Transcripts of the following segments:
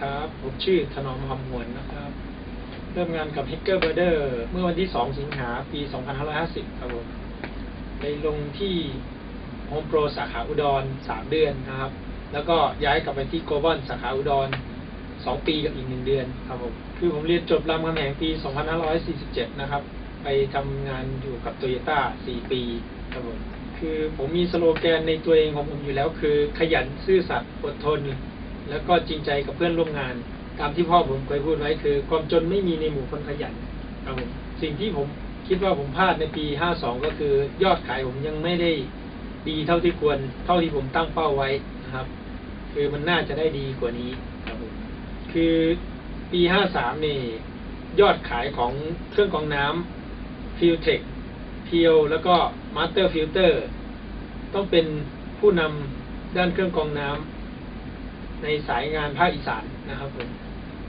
ครับ ผมชื่อถนอมหอมหวนนะครับ เริ่มงานกับ Hacker Brother เมื่อวันที่ 2 สิงหาปี 2550 ครับผมไปลงที่ Home Pro สาขาอุดร 3 เดือนนะครับ แล้วก็ย้ายกลับไปที่ Global สาขาอุดร 2 ปีกับอีก 1 เดือนครับผม คือผมเรียนจบรามคำแหงปี 2547 นะครับ ไปทำงานอยู่กับ Toyota 4 ปีครับผม คือผมมีสโลแกนในตัวเองของผมอยู่แล้วคือขยันซื่อสัตย์อดทน แล้วก็จริงใจกับเพื่อนร่วมงาน ตามที่พ่อผมเคยพูดไว้คือ ความจนไม่มีในหมู่คนขยันครับผมสิ่งที่ผมคิดว่าผมพลาดในปี 52 ก็คือยอดขายผมยังไม่ได้ดีเท่าที่ควร เท่าที่ผมตั้งเป้าไว้นะครับ คือมันน่าจะได้ดีกว่านี้ครับผมคือปี 53 นี่ยอดขายของเครื่องกรองน้ำฟิลเทคเพียวแล้วก็มาสเตอร์ฟิลเตอร์ต้องเป็นผู้นำด้านเครื่องกรองน้ำ ในสายงานภาคอีสานนะครับผม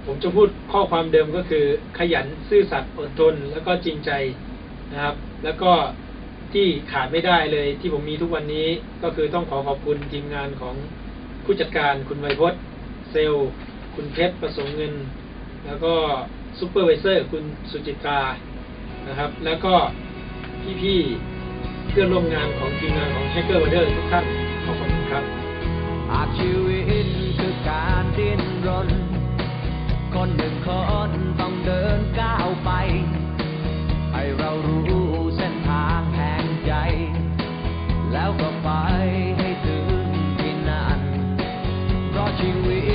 ผมจะพูดข้อความเดิมก็คือ ขยันซื่อสัตย์อดทน แล้วก็จริงใจนะครับ แล้วก็ที่ขาดไม่ได้เลยที่ผมมีทุกวันนี้ก็คือต้องขอขอบคุณทีมงานของผู้จัดการคุณไวยพจน์เซลล์ คุณเพชรประสงค์เงิน แล้วก็ซูเปอร์ไวเซอร์ คุณสุจิตรานะครับ แล้วก็พี่ๆเพื่อนร่วมงานของทีมงานของ Hacker w a d e r ทุกท่าน ก็ไปให้ถึงที่นั่นเพราะชีวิต